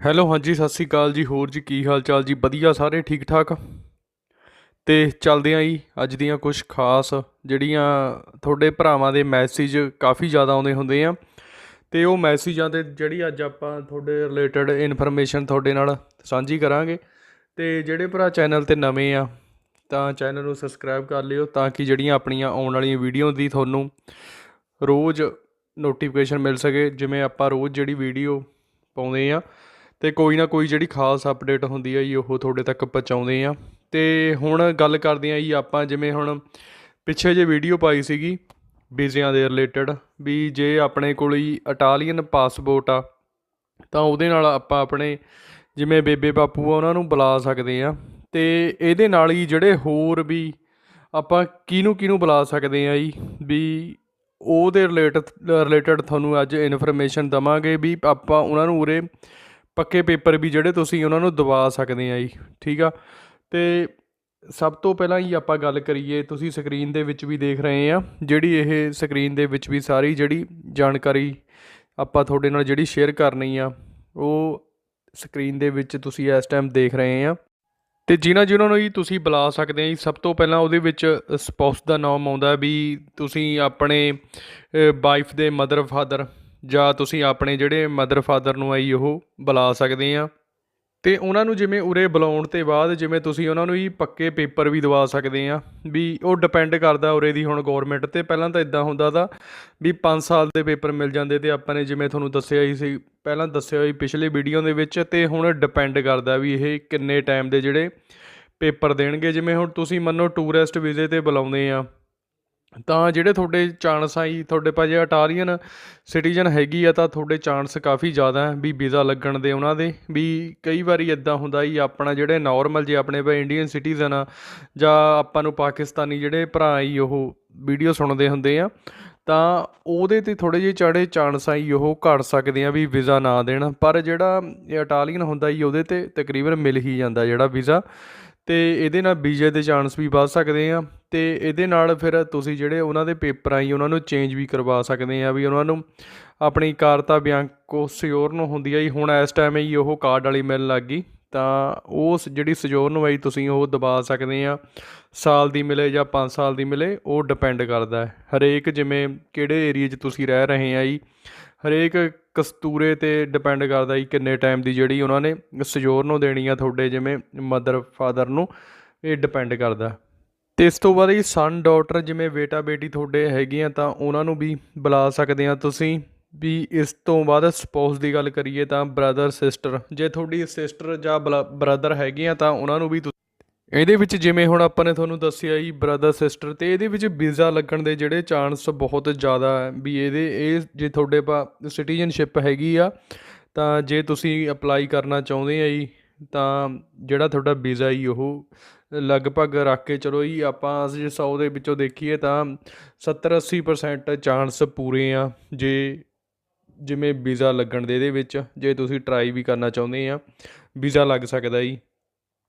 Hello, ਹਾਂਜੀ, ਸਤਿ ਸ਼੍ਰੀ ਅਕਾਲ ਜੀ। ਹੋਰ ਜੀ, ਕੀ ਹਾਲ ਚਾਲ ਜੀ? ਵਧੀਆ, ਸਾਰੇ ਠੀਕ ਠਾਕ ਤੇ ਚੱਲਦੇ ਆਂ ਜੀ, ਅੱਜ ਦੀਆਂ ਕੁਝ ਖਾਸ ਜਿਹੜੀਆਂ ਤੁਹਾਡੇ ਭਰਾਵਾਂ ਦੇ ਮੈਸੇਜ ਕਾਫੀ ਜ਼ਿਆਦਾ ਆਉਂਦੇ ਹੁੰਦੇ ਆ। ਤੇ ਉਹ ਮੈਸੇਜਾਂ ਤੇ ਜਿਹੜੀ ਅੱਜ ਆਪਾਂ ਤੁਹਾਡੇ ਰਿਲੇਟਡ ਇਨਫੋਰਮੇਸ਼ਨ ਤੁਹਾਡੇ ਨਾਲ ਸਾਂਝੀ ਕਰਾਂਗੇ। ਤੇ ਜਿਹੜੇ ਭਰਾ ਚੈਨਲ ਤੇ ਨਵੇਂ ਆ, ਤਾਂ ਚੈਨਲ ਨੂੰ ਸਬਸਕ੍ਰਾਈਬ ਕਰ ਲਿਓ ਤਾਂ ਕਿ ਜਿਹੜੀਆਂ ਆਪਣੀਆਂ ਆਉਣ ਵਾਲੀਆਂ ਵੀਡੀਓ ਦੀ ਤੁਹਾਨੂੰ ਰੋਜ਼ ਨੋਟੀਫਿਕੇਸ਼ਨ ਮਿਲ ਸਕੇ। ਜਿਵੇਂ ਆਪਾਂ ਰੋਜ਼ ਜਿਹੜੀ ਵੀਡੀਓ ਪਾਉਂਦੇ ਆ ਅਤੇ ਕੋਈ ਨਾ ਕੋਈ ਜਿਹੜੀ ਖਾਸ ਅਪਡੇਟ ਹੁੰਦੀ ਹੈ ਜੀ, ਉਹ ਤੁਹਾਡੇ ਤੱਕ ਪਹੁੰਚਾਉਂਦੇ ਆ। ਅਤੇ ਹੁਣ ਗੱਲ ਕਰਦੇ ਹਾਂ ਜੀ, ਆਪਾਂ ਜਿਵੇਂ ਹੁਣ ਪਿੱਛੇ ਜੇ ਵੀਡੀਓ ਪਾਈ ਸੀਗੀ, ਵੀਜ਼ਿਆਂ ਦੇ ਰਿਲੇਟਡ ਵੀ ਜੇ ਆਪਣੇ ਕੋਲ ਹੀ ਇਟਾਲੀਅਨ ਪਾਸਪੋਰਟ ਆ, ਤਾਂ ਉਹਦੇ ਨਾਲ ਆਪਾਂ ਆਪਣੇ ਜਿਵੇਂ ਬੇਬੇ ਬਾਪੂ ਆ, ਉਹਨਾਂ ਨੂੰ ਬੁਲਾ ਸਕਦੇ ਆ। ਤੇ ਇਹਦੇ ਨਾਲ ਹੀ ਜਿਹੜੇ ਹੋਰ ਵੀ ਆਪਾਂ ਕਿਹਨੂੰ ਕਿਹਨੂੰ ਬੁਲਾ ਸਕਦੇ ਆ ਜੀ, ਵੀ ਉਹਦੇ ਰਿਲੇਟਡ ਰਿਲੇਟਡ ਤੁਹਾਨੂੰ ਅੱਜ ਇਨਫੋਰਮੇਸ਼ਨ ਦਵਾਂਗੇ, ਵੀ ਆਪਾਂ ਉਹਨਾਂ ਨੂੰ ਉਰੇ ਪੱਕੇ ਪੇਪਰ ਵੀ ਜਿਹੜੇ ਤੁਸੀਂ ਉਹਨਾਂ ਨੂੰ ਦਵਾ ਸਕਦੇ ਆ ਜੀ, ਠੀਕ ਆ? ਤੇ ਸਭ ਤੋਂ ਪਹਿਲਾਂ ਹੀ ਆਪਾਂ ਗੱਲ ਕਰੀਏ, ਤੁਸੀਂ ਸਕਰੀਨ ਦੇ ਵਿੱਚ ਵੀ ਦੇਖ ਰਹੇ ਆ, ਜਿਹੜੀ ਇਹ ਸਕਰੀਨ ਦੇ ਵਿੱਚ ਵੀ ਸਾਰੀ ਜਿਹੜੀ ਜਾਣਕਾਰੀ ਆਪਾਂ ਤੁਹਾਡੇ ਨਾਲ ਜਿਹੜੀ ਸ਼ੇਅਰ ਕਰਨੀ ਆ, ਉਹ ਸਕਰੀਨ ਦੇ ਵਿੱਚ ਤੁਸੀਂ ਇਸ ਟਾਈਮ ਦੇਖ ਰਹੇ ਆ। ਤੇ ਜਿਨ੍ਹਾਂ ਜਿਨ੍ਹਾਂ ਨੂੰ ਜੀ ਤੁਸੀਂ ਬੁਲਾ ਸਕਦੇ ਆ ਜੀ, ਸਭ ਤੋਂ ਪਹਿਲਾਂ ਉਹਦੇ ਵਿੱਚ ਸਪਾਊਸ ਦਾ ਨਾਮ ਆਉਂਦਾ ਵੀ ਤੁਸੀਂ ਆਪਣੇ ਵਾਈਫ ਦੇ ਮਦਰ ਫਾਦਰ ਜਾਂ ਤੁਸੀਂ ਆਪਣੇ ਜਿਹੜੇ ਮਦਰ ਫਾਦਰ ਨੂੰ ਆਈ ਉਹ ਬੁਲਾ ਸਕਦੇ ਆ। ਤੇ ਉਹਨਾਂ ਨੂੰ ਜਿਵੇਂ ਉਰੇ ਬੁਲਾਉਣ ਤੇ ਬਾਅਦ ਜਿਵੇਂ ਤੁਸੀਂ ਉਹਨਾਂ ਨੂੰ ਹੀ ਪੱਕੇ ਪੇਪਰ ਵੀ ਦਵਾ ਸਕਦੇ ਆ ਵੀ ਉਹ ਡਿਪੈਂਡ ਕਰਦਾ ਉਰੇ ਦੀ ਹੁਣ ਗਵਰਨਮੈਂਟ ਤੇ। ਪਹਿਲਾਂ ਤਾਂ ਇਦਾਂ ਹੁੰਦਾ ਤਾਂ ਵੀ 5 ਸਾਲ ਦੇ ਪੇਪਰ ਮਿਲ ਜਾਂਦੇ ਤੇ ਆਪਾਂ ਨੇ ਜਿਵੇਂ ਤੁਹਾਨੂੰ ਦੱਸਿਆ ਹੀ ਸੀ, ਪਹਿਲਾਂ ਦੱਸਿਆ ਹੋਈ ਪਿਛਲੇ ਵੀਡੀਓ ਦੇ ਵਿੱਚ ਤੇ ਹੁਣ ਡਿਪੈਂਡ ਕਰਦਾ ਵੀ ਇਹ ਕਿੰਨੇ ਟਾਈਮ ਦੇ ਜਿਹੜੇ ਪੇਪਰ ਦੇਣਗੇ। ਜਿਵੇਂ ਹੁਣ ਤੁਸੀਂ ਮੰਨੋ ਟੂਰਿਸਟ ਵੀਜ਼ੇ ਤੇ ਬੁਲਾਉਂਦੇ ਆ। ਤਾਂ ਜਿਹੜੇ ਤੁਹਾਡੇ ਚਾਂਸ ਆਈ ਤੁਹਾਡੇ ਭਾਅ ਜੇ ਇਟਾਲੀਅਨ ਸਿਟੀਜ਼ਨ ਹੈਗੀ ਆ, ਤਾਂ ਤੁਹਾਡੇ ਚਾਂਸ ਕਾਫੀ ਜ਼ਿਆਦਾ ਹੈ ਵੀ ਵੀਜ਼ਾ ਲੱਗਣ ਦੇ ਉਹਨਾਂ ਦੇ। ਵੀ ਕਈ ਵਾਰੀ ਇਦਾਂ ਹੁੰਦਾ ਜੀ, ਆਪਣਾ ਜਿਹੜੇ ਨਾਰਮਲ ਜੇ ਆਪਣੇ ਪਾ ਇੰਡੀਅਨ ਸਿਟੀਜ਼ਨ ਆ, ਜਾਂ ਆਪਾਂ ਨੂੰ ਪਾਕਿਸਤਾਨੀ ਜਿਹੜੇ ਭਰਾ ਆਈ ਉਹ ਵੀਡੀਓ ਸੁਣਦੇ ਹੁੰਦੇ ਆ, ਤਾਂ ਉਹਦੇ ਤੇ ਥੋੜੇ ਜਿਹੇ ਚੜੇ ਚਾਂਸ ਆਈ ਉਹ ਘਟ ਸਕਦੇ ਆ ਵੀ ਵੀਜ਼ਾ ਨਾ ਦੇਣ। ਪਰ ਜਿਹੜਾ ਇਟਾਲੀਅਨ ਹੁੰਦਾ ਜੀ, ਉਹਦੇ ਤੇ ਤਕਰੀਬਨ ਮਿਲ ਹੀ ਜਾਂਦਾ ਜਿਹੜਾ ਵੀਜ਼ਾ। ਤੇ ਇਹਦੇ ਨਾਲ ਵੀਜ਼ੇ ਦੇ ਚਾਂਸ ਵੀ ਵੱਧ ਸਕਦੇ ਆ। ਅਤੇ ਇਹਦੇ ਨਾਲ ਫਿਰ ਤੁਸੀਂ ਜਿਹੜੇ ਉਹਨਾਂ ਦੇ ਪੇਪਰ ਆਈ, ਉਹਨਾਂ ਨੂੰ ਚੇਂਜ ਵੀ ਕਰਵਾ ਸਕਦੇ ਆ ਵੀ ਉਹਨਾਂ ਨੂੰ ਆਪਣੀ ਕਾਰਤਾ ਬਿਆੰਕੋ ਨੂੰ ਹੁੰਦੀ ਆ ਜੀ। ਹੁਣ ਇਸ ਟਾਈਮ ਹੀ ਉਹ ਕਾਰਡ ਵਾਲੀ ਮਿਲਣ ਲੱਗ ਗਈ। ਤਾਂ ਉਸ ਜਿਹੜੀ ਸਿਓਰਨੋ ਆਈ, ਤੁਸੀਂ ਉਹ ਦਬਾ ਸਕਦੇ ਆ। ਸਾਲ ਦੀ ਮਿਲੇ ਜਾਂ 5 ਸਾਲ ਦੀ ਮਿਲੇ, ਉਹ ਡਿਪੈਂਡ ਕਰਦਾ ਹੈ। ਹਰੇਕ ਜਿਵੇਂ ਕਿਹੜੇ ਏਰੀਆ 'ਚ ਤੁਸੀਂ ਰਹਿ ਰਹੇ ਆ ਜੀ, ਹਰੇਕ ਕਸਤੂਰੇ ਤੇ ਡਿਪੈਂਡ ਕਰਦਾ ਜੀ ਕਿੰਨੇ ਟਾਈਮ ਦੀ ਜਿਹੜੀ ਉਹਨਾਂ ਨੇ ਸਜੋਰਨੋ ਦੇਣੀ ਆ ਤੁਹਾਡੇ ਜਿਵੇਂ ਮਦਰ ਫਾਦਰ ਨੂੰ, ਇਹ ਡਿਪੈਂਡ ਕਰਦਾ। ਤੇ ਇਸ ਤੋਂ ਬਾਅਦ ਜੀ ਸਨ ਡਾਟਰ ਜਿਵੇਂ ਬੇਟਾ ਬੇਟੀ ਤੁਹਾਡੇ ਹੈਗੇ ਆ ਤਾਂ ਉਹਨਾਂ ਨੂੰ ਵੀ ਬੁਲਾ ਸਕਦੇ ਆ ਤੁਸੀਂ। ਵੀ ਇਸ ਤੋਂ ਬਾਅਦ ਸਪੋਜ਼ ਦੀ ਗੱਲ ਕਰੀਏ ਤਾਂ ਬ੍ਰਦਰ ਸਿਸਟਰ ਜੇ ਤੁਹਾਡੀ ਸਿਸਟਰ ਜਾਂ ਬ੍ਰਦਰ ਹੈਗੇ ਆ ਤਾਂ ਉਹਨਾਂ ਨੂੰ ਵੀ ਤੁ- ਇਹਦੇ ਵਿੱਚ ਜਿਵੇਂ ਹੁਣ ਆਪਾਂ ਨੇ ਤੁਹਾਨੂੰ ਦੱਸਿਆ ਜੀ ਬ੍ਰਦਰ ਸਿਸਟਰ ਤੇ ਇਹਦੇ ਵਿੱਚ ਵੀਜ਼ਾ ਲੱਗਣ ਦੇ ਜਿਹੜੇ ਚਾਂਸ ਬਹੁਤ ਜ਼ਿਆਦਾ ਹੈ ਵੀ ਇਹਦੇ, ਇਹ ਜੇ ਤੁਹਾਡੇ ਪਾ ਸਿਟੀਜ਼ਨਸ਼ਿਪ ਹੈਗੀ ਆ, ਤਾਂ ਜੇ ਤੁਸੀਂ ਅਪਲਾਈ ਕਰਨਾ ਚਾਹੁੰਦੇ ਆ ਜੀ, ਤਾਂ ਜਿਹੜਾ ਤੁਹਾਡਾ ਵੀਜ਼ਾ ਜੀ ਉਹ ਲਗਭਗ ਰੱਖ ਕੇ ਚਲੋ ਜੀ, ਆਪਾਂ ਜੇ 100 ਦੇ ਵਿੱਚੋਂ ਦੇਖੀਏ ਤਾਂ 70 80% ਚਾਂਸ ਪੂਰੇ ਆ ਜੇ ਜਿਵੇਂ ਵੀਜ਼ਾ ਲੱਗਣ ਦੇ ਇਹਦੇ ਵਿੱਚ, ਜੇ ਤੁਸੀਂ ਟਰਾਈ ਵੀ ਕਰਨਾ ਚਾਹੁੰਦੇ ਆ, ਵੀਜ਼ਾ ਲੱਗ ਸਕਦਾ ਜੀ।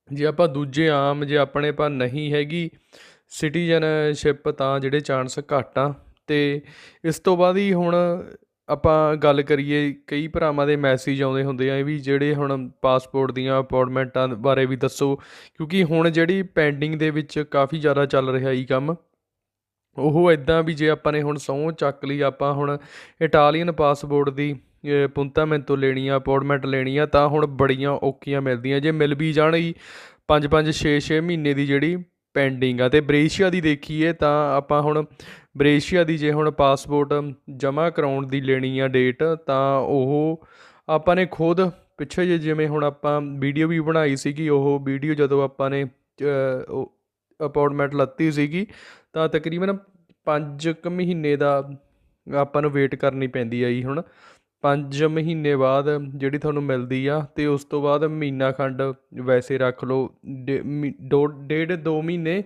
ਜੇ ਆਪਾਂ ਦੂਜੇ ਆਮ, ਜੇ ਆਪਣੇ ਪਾ ਨਹੀਂ ਹੈਗੀ ਸਿਟੀਜ਼ਨਸ਼ਿਪ ਤਾਂ ਜਿਹੜੇ ਚਾਂਸ ਘੱਟ ਆ, ਤੇ ਇਸ ਤੋਂ ਬਾਅਦ ਹੀ ਹੁਣ ਆਪਾਂ ਗੱਲ ਕਰੀਏ, ਕਈ ਭਰਾਵਾਂ ਦੇ ਮੈਸੇਜ ਆਉਂਦੇ ਹੁੰਦੇ ਆ ਵੀ ਜਿਹੜੇ ਹੁਣ ਪਾਸਪੋਰਟ ਦੀਆਂ ਅਪਾਇੰਟਮੈਂਟਾਂ ਬਾਰੇ ਵੀ ਦੱਸੋ, ਕਿਉਂਕਿ ਹੁਣ ਜਿਹੜੀ ਪੈਂਡਿੰਗ ਦੇ ਵਿੱਚ ਕਾਫੀ ਜ਼ਿਆਦਾ ਚੱਲ ਰਿਹਾ ਈ ਕੰਮ, ਉਹ ਇਦਾਂ ਵੀ ਜੇ ਆਪਾਂ ਨੇ ਹੁਣ ਸਹੁੰ ਚੱਕ ਲਈ, ਆਪਾਂ ਹੁਣ ਇਟਾਲੀਅਨ ਪਾਸਪੋਰਟ ਦੀ ਪੁੰਤਾਮੈਂਟ ਤੋਂ ਲੈਣੀ ਆ ਅਪਾਇੰਟਮੈਂਟ ਲੈਣੀ ਆ ਤਾਂ ਹੁਣ ਬੜੀਆਂ ਔਖੀਆਂ ਮਿਲਦੀਆਂ। ਜੇ ਮਿਲ ਵੀ ਜਾਣ ਹੀ 5 5 6 6 ਮਹੀਨੇ ਦੀ ਜਿਹੜੀ ਪੈਂਡਿੰਗ ਆ। ਅਤੇ ਬ੍ਰੇਸ਼ੀਆ ਦੀ ਦੇਖੀਏ ਤਾਂ ਆਪਾਂ ਹੁਣ ਬ੍ਰੇਸ਼ੀਆ ਦੀ ਜੇ ਹੁਣ ਪਾਸਪੋਰਟ ਜਮ੍ਹਾਂ ਕਰਾਉਣ ਦੀ ਲੈਣੀ ਆ ਡੇਟ ਤਾਂ ਉਹ ਆਪਾਂ ਨੇ ਖੁਦ ਪਿੱਛੇ ਜੇ ਜਿਵੇਂ ਹੁਣ ਆਪਾਂ ਵੀਡੀਓ ਵੀ ਬਣਾਈ ਸੀਗੀ, ਉਹ ਵੀਡੀਓ ਜਦੋਂ ਆਪਾਂ ਨੇ ਅਪਾਇੰਟਮੈਂਟ ਲੱਤੀ ਸੀਗੀ, ਤਾਂ ਤਕਰੀਬਨ 5 ਕੁ ਮਹੀਨੇ ਦਾ ਆਪਾਂ ਨੂੰ ਵੇਟ ਕਰਨੀ ਪੈਂਦੀ ਆ ਜੀ ਹੁਣ। ਪੰਜ ਮਹੀਨੇ ਬਾਅਦ ਜਿਹੜੀ ਤੁਹਾਨੂੰ ਮਿਲਦੀ ਆ ਅਤੇ ਉਸ ਤੋਂ ਬਾਅਦ ਮਹੀਨਾ ਖੰਡ ਵੈਸੇ ਰੱਖ ਲਓ, ਡੇ- ਮੀ- ਦੋ, ਡੇਢ ਦੋ ਮਹੀਨੇ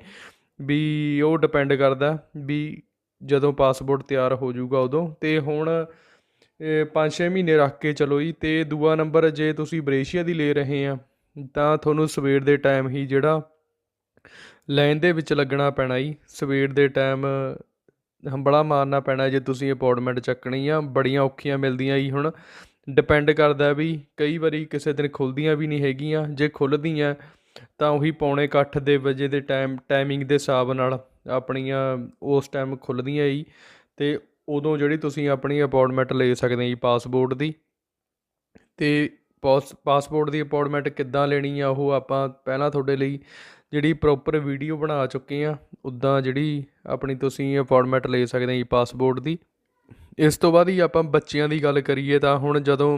ਵੀ ਉਹ ਡਿਪੈਂਡ ਕਰਦਾ ਵੀ ਜਦੋਂ ਪਾਸਪੋਰਟ ਤਿਆਰ ਹੋ ਜਾਊਗਾ ਉਦੋਂ ਅਤੇ ਹੁਣ 5-6 ਮਹੀਨੇ ਰੱਖ ਕੇ ਚਲੋ ਜੀ ਅਤੇ ਦੂਆ ਨੰਬਰ ਜੇ ਤੁਸੀਂ ਬ੍ਰੇਸ਼ੀਆ ਦੀ ਲੈ ਰਹੇ ਆ ਤਾਂ ਤੁਹਾਨੂੰ ਸਵੇਰ ਦੇ ਟਾਈਮ ਹੀ ਜਿਹੜਾ ਲਾਈਨ ਦੇ ਵਿੱਚ ਲੱਗਣਾ ਪੈਣਾ ਜੀ, ਸਵੇਰ ਦੇ ਟਾਈਮ ਹੰਬੜਾ ਮਾਰਨਾ ਪੈਣਾ ਜੇ ਤੁਸੀਂ ਅਪਾਇੰਟਮੈਂਟ ਚੱਕਣੀ ਆ, ਬੜੀਆਂ ਔਖੀਆਂ ਮਿਲਦੀਆਂ ਜੀ ਹੁਣ। ਡਿਪੈਂਡ ਕਰਦਾ ਵੀ ਕਈ ਵਾਰੀ ਕਿਸੇ ਦਿਨ ਖੁੱਲਦੀਆਂ ਵੀ ਨਹੀਂ ਹੈਗੀਆਂ, ਜੇ ਖੁੱਲ੍ਹਦੀਆਂ ਤਾਂ ਉਹੀ ਪੌਣੇ ਕੁ ਅੱਠ ਦੇ ਵਜੇ ਦੇ ਟਾਈਮ ਟਾਈਮਿੰਗ ਦੇ ਹਿਸਾਬ ਨਾਲ ਆਪਣੀਆਂ ਉਸ ਟਾਈਮ ਖੁੱਲ੍ਹਦੀਆਂ ਜੀ। ਅਤੇ ਉਦੋਂ ਜਿਹੜੀ ਤੁਸੀਂ ਆਪਣੀ ਅਪੋਇੰਟਮੈਂਟ ਲੈ ਸਕਦੇ ਜੀ ਪਾਸਪੋਰਟ ਦੀ। ਅਤੇ ਪਾਸਪੋਰਟ ਦੀ ਅਪੋਇੰਟਮੈਂਟ ਕਿੱਦਾਂ ਲੈਣੀ ਆ, ਉਹ ਆਪਾਂ ਪਹਿਲਾਂ ਤੁਹਾਡੇ ਲਈ ਜਿਹੜੀ ਪ੍ਰੋਪਰ ਵੀਡੀਓ ਬਣਾ ਚੁੱਕੇ ਹਾਂ ਉੱਦਾਂ ਜਿਹੜੀ ਆਪਣੀ ਤੁਸੀਂ ਅਪੋਇੰਟਮੈਂਟ ਲੈ ਸਕਦੇ ਜੀ ਪਾਸਪੋਰਟ ਦੀ। ਇਸ ਤੋਂ ਬਾਅਦ ਹੀ ਆਪਾਂ ਬੱਚਿਆਂ ਦੀ ਗੱਲ ਕਰੀਏ ਤਾਂ ਹੁਣ ਜਦੋਂ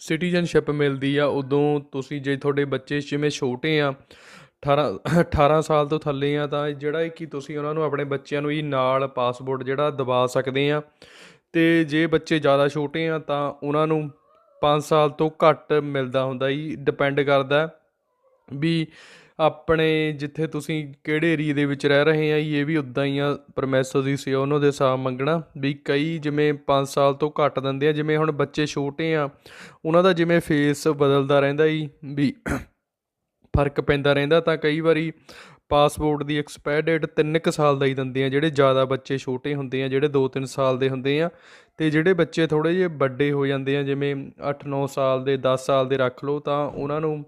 ਸਿਟੀਜ਼ਨਸ਼ਿਪ ਮਿਲਦੀ ਆ, ਉਦੋਂ ਤੁਸੀਂ ਜੇ ਤੁਹਾਡੇ ਬੱਚੇ ਜਿਵੇਂ ਛੋਟੇ ਆ 18 18 ਸਾਲ ਤੋਂ ਥੱਲੇ ਆ, ਤਾਂ ਜਿਹੜਾ ਹੈ ਕਿ ਤੁਸੀਂ ਉਹਨਾਂ ਨੂੰ ਆਪਣੇ ਬੱਚਿਆਂ ਨੂੰ ਹੀ ਨਾਲ ਪਾਸਪੋਰਟ ਜਿਹੜਾ ਦਵਾ ਸਕਦੇ ਆ। ਤੇ ਜੇ ਬੱਚੇ ਜ਼ਿਆਦਾ ਛੋਟੇ ਆ, ਤਾਂ ਉਹਨਾਂ ਨੂੰ 5 ਸਾਲ ਤੋਂ ਘੱਟ ਮਿਲਦਾ ਹੁੰਦਾ ਜੀ ਡਿਪੈਂਡ ਕਰਦਾ ਵੀ ਆਪਣੇ ਜਿੱਥੇ ਤੁਸੀਂ ਕਿਹੜੇ ਏਰੀਏ ਦੇ ਵਿੱਚ ਰਹਿ ਰਹੇ ਆ ਜੀ, ਇਹ ਵੀ ਉਦਾਂ ਹੀ ਆ ਪਰਮੈਸਰ ਦੀ ਸੀ ਉਹਨਾਂ ਦੇ ਹਿਸਾਬ ਮੰਗਣਾ ਵੀ ਕਈ ਜਿਵੇਂ 5 ਸਾਲ ਤੋਂ ਘੱਟ ਦਿੰਦੇ ਆ, ਜਿਵੇਂ ਹੁਣ ਬੱਚੇ ਛੋਟੇ ਆ, ਉਹਨਾਂ ਦਾ ਜਿਵੇਂ ਫੇਸ ਬਦਲਦਾ ਰਹਿੰਦਾ ਜੀ, ਵੀ ਫ਼ਰਕ ਪੈਂਦਾ ਰਹਿੰਦਾ ਤਾਂ ਕਈ ਵਾਰੀ ਪਾਸਪੋਰਟ ਦੀ ਐਕਸਪਾਇਰ ਡੇਟ 3 ਕੁ ਸਾਲ ਦਾ ਹੀ ਦਿੰਦੇ ਆ, ਜਿਹੜੇ ਜ਼ਿਆਦਾ ਬੱਚੇ ਛੋਟੇ ਹੁੰਦੇ ਆ, ਜਿਹੜੇ 2-3 ਸਾਲ ਦੇ ਹੁੰਦੇ ਆ, ਤੇ ਜਿਹੜੇ ਬੱਚੇ ਥੋੜੇ ਜਿਹੇ ਵੱਡੇ ਹੋ ਜਾਂਦੇ ਆ, ਜਿਵੇਂ 8-9 ਸਾਲ ਦੇ 10 ਸਾਲ ਦੇ ਰੱਖ ਲਓ, ਤਾਂ ਉਹਨਾਂ ਨੂੰ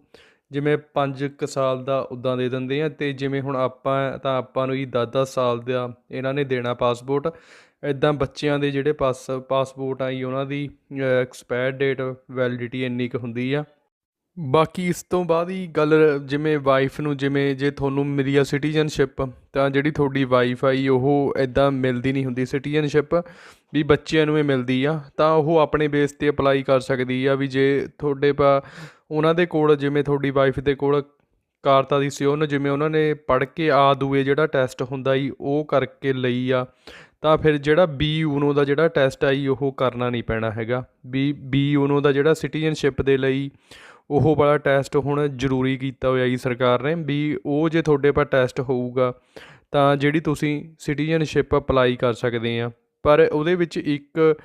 ਜਿਵੇਂ 5 ਕੁ ਸਾਲ ਦਾ ਉਦਾਂ ਦੇ ਦਿੰਦੇ ਆ, ਤੇ ਜਿਵੇਂ ਹੁਣ ਆਪਾਂ, ਤਾਂ ਆਪਾਂ ਨੂੰ ਹੀ 10-10 ਸਾਲ ਦਾ ਇਹਨਾਂ ਨੇ ਦੇਣਾ ਪਾਸਪੋਰਟ ਇਦਾਂ ਬੱਚਿਆਂ ਦੇ ਜਿਹੜੇ ਪਾਸ, ਪਾਸਪੋਰਟ ਆਈ ਉਹਨਾਂ ਦੀ ਐਕਸਪਾਇਰ ਡੇਟ ਵੈਲਿਡਿਟੀ ਇੰਨੀ ਕੁ ਹੁੰਦੀ ਆ। ਬਾਕੀ ਇਸ ਤੋਂ ਬਾਅਦ ਹੀ ਗੱਲ ਜਿਵੇਂ ਵਾਈਫ ਨੂੰ, ਜਿਵੇਂ ਜੇ ਤੁਹਾਨੂੰ ਮਿਲੀ ਆ ਸਿਟੀਜ਼ਨਸ਼ਿਪ ਤਾਂ ਜਿਹੜੀ ਤੁਹਾਡੀ ਵਾਈਫ ਆਈ ਉਹ ਇਦਾਂ ਮਿਲਦੀ ਨਹੀਂ ਹੁੰਦੀ ਸਿਟੀਜ਼ਨਸ਼ਿਪ ਵੀ ਬੱਚਿਆਂ ਨੂੰ ਇਹ ਮਿਲਦੀ ਆ, ਤਾਂ ਉਹ ਆਪਣੇ ਬੇਸ ਤੇ ਅਪਲਾਈ ਕਰ ਸਕਦੀ ਆ, ਵੀ ਜੇ ਤੁਹਾਡੇ ਪਾ, ਉਹਨਾਂ ਦੇ ਕੋਲ, ਜਿਵੇਂ ਤੁਹਾਡੀ ਵਾਈਫ ਦੇ ਕੋਲ ਕਾਰਤਾ ਦੀ ਸੀ ਸਿਓਨ ਜਿਵੇਂ ਉਹਨਾਂ ਨੇ ਪੜ੍ਹ ਕੇ ਆ ਦੂਏ ਜਿਹੜਾ ਟੈਸਟ ਹੁੰਦਾ ਈ ਉਹ ਕਰਕੇ ਲਈ ਆ, ਤਾਂ ਫਿਰ ਜਿਹੜਾ ਬੀ ਯੂਨੋ ਦਾ ਜਿਹੜਾ ਟੈਸਟ ਆਈ ਉਹ ਕਰਨਾ ਨਹੀਂ ਪੈਣਾ ਹੈਗਾ, ਵੀ ਬੀ ਯੂਨੋ ਦਾ ਜਿਹੜਾ ਸਿਟੀਜ਼ਨਸ਼ਿਪ ਦੇ ਲਈ ਉਹ ਵਾਲਾ ਟੈਸਟ ਹੁਣ ਜ਼ਰੂਰੀ ਕੀਤਾ ਹੋਇਆ ਜੀ ਸਰਕਾਰ ਨੇ ਵੀ ਉਹ ਜੇ ਤੁਹਾਡੇ ਪਾ ਟੈਸਟ ਹੋਊਗਾ, ਤਾਂ ਜਿਹੜੀ ਤੁਸੀਂ ਸਿਟੀਜ਼ਨਸ਼ਿਪ ਅਪਲਾਈ ਕਰ ਸਕਦੇ ਆ। ਪਰ ਉਹਦੇ ਵਿੱਚ ਇੱਕ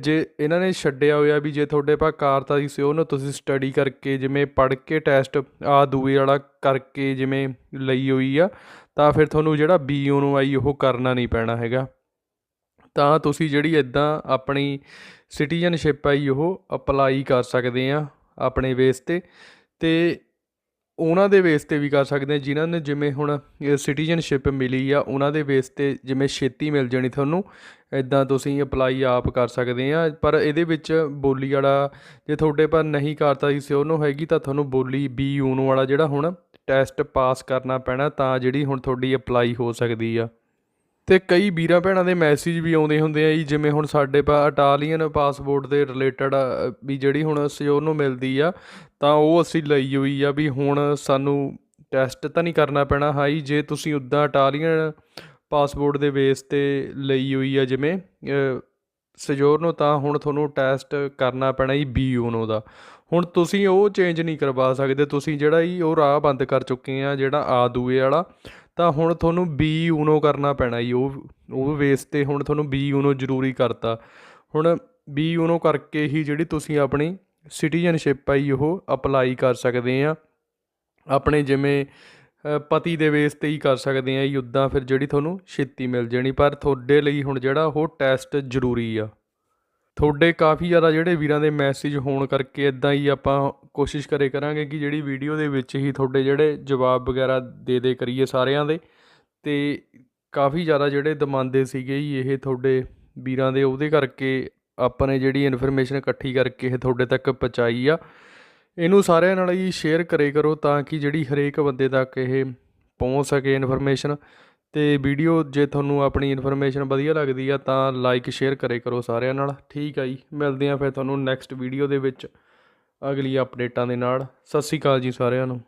ਜੇ ਇਹਨਾਂ ਨੇ ਛੱਡਿਆ ਹੋਇਆ ਵੀ ਜੇ ਤੁਹਾਡੇ ਪਾ ਕਾਰਤਾ ਦੀ ਸੀ ਉਹਨੂੰ ਤੁਸੀਂ ਸਟੱਡੀ ਕਰਕੇ ਜਿਵੇਂ ਪੜ੍ਹ ਕੇ ਟੈਸਟ ਆ ਦੂਏ ਵਾਲਾ ਕਰਕੇ ਜਿਵੇਂ ਲਈ ਹੋਈ ਆ, ਤਾਂ ਫਿਰ ਤੁਹਾਨੂੰ ਜਿਹੜਾ ਬੀ ਨੂੰ ਆਈ ਉਹ ਕਰਨਾ ਨਹੀਂ ਪੈਣਾ ਹੈਗਾ। ਤਾਂ ਤੁਸੀਂ ਜਿਹੜੀ ਇਦਾਂ ਆਪਣੀ ਸਿਟੀਜ਼ਨਸ਼ਿਪ ਆਈ ਉਹ ਅਪਲਾਈ ਕਰ ਸਕਦੇ ਆ। ਆਪਣੇ ਬੇਸ ਤੇ। ਤੇ ਉਹਨਾਂ ਦੇ ਬੇਸ ਤੇ ਵੀ ਕਰ ਸਕਦੇ ਆ ਜਿਨ੍ਹਾਂ ਨੇ ਜਿਵੇਂ ਹੁਣ ਸਿਟੀਜ਼ਨਸ਼ਿਪ ਮਿਲੀ ਆ, ਉਹਨਾਂ ਦੇ ਬੇਸ ਤੇ ਜਿਵੇਂ ਛੇਤੀ ਮਿਲ ਜਾਣੀ ਤੁਹਾਨੂੰ ਇਦਾਂ ਤੁਸੀਂ ਅਪਲਾਈ ਆਪ ਕਰ ਸਕਦੇ ਆ ਪਰ ਇਹਦੇ ਵਿੱਚ ਬੋਲੀ ਵਾਲਾ, ਜੇ ਤੁਹਾਡੇ ਪਰ ਨਹੀਂ ਕਰਤਾ ਸੀ ਉਹਨੂੰ ਹੈਗੀ ਤਾਂ ਤੁਹਾਨੂੰ ਬੋਲੀ ਬੀ ਯੂਨ ਵਾਲਾ ਜਿਹੜਾ ਹੁਣ ਟੈਸਟ ਪਾਸ ਕਰਨਾ ਪੈਣਾ, ਤਾਂ ਜਿਹੜੀ ਹੁਣ ਤੁਹਾਡੀ ਅਪਲਾਈ ਹੋ ਸਕਦੀ ਆ। ਅਤੇ ਕਈ ਵੀਰਾਂ ਭੈਣਾਂ ਦੇ ਮੈਸੇਜ ਵੀ ਆਉਂਦੇ ਹੁੰਦੇ ਆ ਜੀ, ਜਿਵੇਂ ਹੁਣ ਸਾਡੇ ਪਾ ਇਟਾਲੀਅਨ ਪਾਸਪੋਰਟ ਦੇ ਰਿਲੇਟਡ ਵੀ ਜਿਹੜੀ ਹੁਣ ਸਿਓਰ ਨੂੰ ਮਿਲਦੀ ਆ, ਤਾਂ ਉਹ ਅਸੀਂ ਲਈ ਹੋਈ ਆ ਵੀ ਹੁਣ ਸਾਨੂੰ ਟੈਸਟ ਤਾਂ ਨਹੀਂ ਕਰਨਾ ਪੈਣਾ ਹਾਈ ਜੇ ਤੁਸੀਂ ਉੱਦਾਂ ਇਟਾਲੀਅਨ ਪਾਸਪੋਰਟ ਦੇ ਬੇਸ ਤੇ ਲਈ ਹੋਈ ਆ ਜਿਵੇਂ ਸਜੋਰ ਨੂੰ, ਤਾਂ ਹੁਣ ਤੁਹਾਨੂੰ ਟੈਸਟ ਕਰਨਾ ਪੈਣਾ ਜੀ ਬੀ ਯੂਨੋ ਦਾ। ਹੁਣ ਤੁਸੀਂ ਉਹ ਚੇਂਜ ਨਹੀਂ ਕਰਵਾ ਸਕਦੇ, ਤੁਸੀਂ ਜਿਹੜਾ ਹੀ ਉਹ ਰਾਹ ਬੰਦ ਕਰ ਚੁੱਕੇ ਆ, ਜਿਹੜਾ ਆ ਦੂਏ ਵਾਲਾ ਤਾਂ ਹੁਣ ਤੁਹਾਨੂੰ ਬੀ ਯੂਨੋ ਕਰਨਾ ਪੈਣਾ ਜੀ, ਉਹ ਉਹ ਬੇਸ ਤੇ ਹੁਣ ਤੁਹਾਨੂੰ ਬੀ ਯੂਨੋ ਜ਼ਰੂਰੀ ਕਰਤਾ। ਹੁਣ ਬੀ ਯੂਨੋ ਕਰਕੇ ਹੀ ਜਿਹੜੀ ਤੁਸੀਂ ਆਪਣੀ ਸਿਟੀਜ਼ਨਸ਼ਿਪ ਆਈ ਉਹ ਅਪਲਾਈ ਕਰ ਸਕਦੇ ਆ। ਆਪਣੇ ਜਿਵੇਂ ਪਤੀ ਦੇ ਬੇਸ ਤੇ ਹੀ ਕਰ ਸਕਦੇ ਆ ਜੀ, ਉੱਦਾਂ ਫਿਰ ਜਿਹੜੀ ਤੁਹਾਨੂੰ ਛੇਤੀ ਮਿਲ ਜਾਣੀ, ਪਰ ਤੁਹਾਡੇ ਲਈ ਹੁਣ ਜਿਹੜਾ ਉਹ ਟੈਸਟ ਜ਼ਰੂਰੀ ਆ। ਤੁਹਾਡੇ ਕਾਫੀ ਜ਼ਿਆਦਾ ਜਿਹੜੇ ਵੀਰਾਂ ਦੇ ਮੈਸੇਜ ਹੋਣ ਕਰਕੇ ਇਦਾਂ ਹੀ ਆਪਾਂ ਕੋਸ਼ਿਸ਼ ਕਰੇ ਕਰਾਂਗੇ ਕਿ ਜਿਹੜੀ ਵੀਡੀਓ ਦੇ ਵਿੱਚ ਹੀ ਤੁਹਾਡੇ ਜਿਹੜੇ ਜਵਾਬ ਵਗੈਰਾ ਦੇ ਦੇ ਕਰੀਏ ਸਾਰਿਆਂ ਦੇ। ਤੇ ਕਾਫੀ ਜ਼ਿਆਦਾ ਜਿਹੜੇ ਦਮਾਂਦੇ ਸੀਗੇ ਜੀ ਇਹ ਤੁਹਾਡੇ ਵੀਰਾਂ ਦੇ, ਉਹਦੇ ਕਰਕੇ ਆਪਾਂ ਨੇ ਜਿਹੜੀ ਇਨਫੋਰਮੇਸ਼ਨ ਇਕੱਠੀ ਕਰਕੇ ਇਹ ਤੁਹਾਡੇ ਤੱਕ ਪਹੁੰਚਾਈ ਆ। ਇਹਨੂੰ ਸਾਰਿਆਂ ਨਾਲ ਹੀ ਸ਼ੇਅਰ ਕਰੇ ਕਰੋ ਤਾਂ ਕਿ ਜਿਹੜੀ ਹਰੇਕ ਬੰਦੇ ਤੱਕ ਇਹ ਪਹੁੰਚ ਸਕੇ ਇਨਫੋਰਮੇਸ਼ਨ ਤੇ ਵੀਡੀਓ ਜੇ ਤੁਹਾਨੂੰ ਆਪਣੀ ਇਨਫੋਰਮੇਸ਼ਨ ਵਧੀਆ ਲੱਗਦੀ ਆ ਤਾਂ ਲਾਈਕ ਸ਼ੇਅਰ ਕਰੇ ਕਰੋ ਸਾਰਿਆਂ ਨਾਲ। ਠੀਕ ਆ ਜੀ, ਮਿਲਦੇ ਆ ਫਿਰ ਤੁਹਾਨੂੰ ਨੈਕਸਟ ਵੀਡੀਓ ਦੇ ਵਿੱਚ। ਅਗਲੀ ਅਪਡੇਟਾਂ ਦੇ ਨਾਲ। ਸਤਿ ਸ਼੍ਰੀ ਅਕਾਲ ਜੀ ਸਾਰਿਆਂ ਨੂੰ।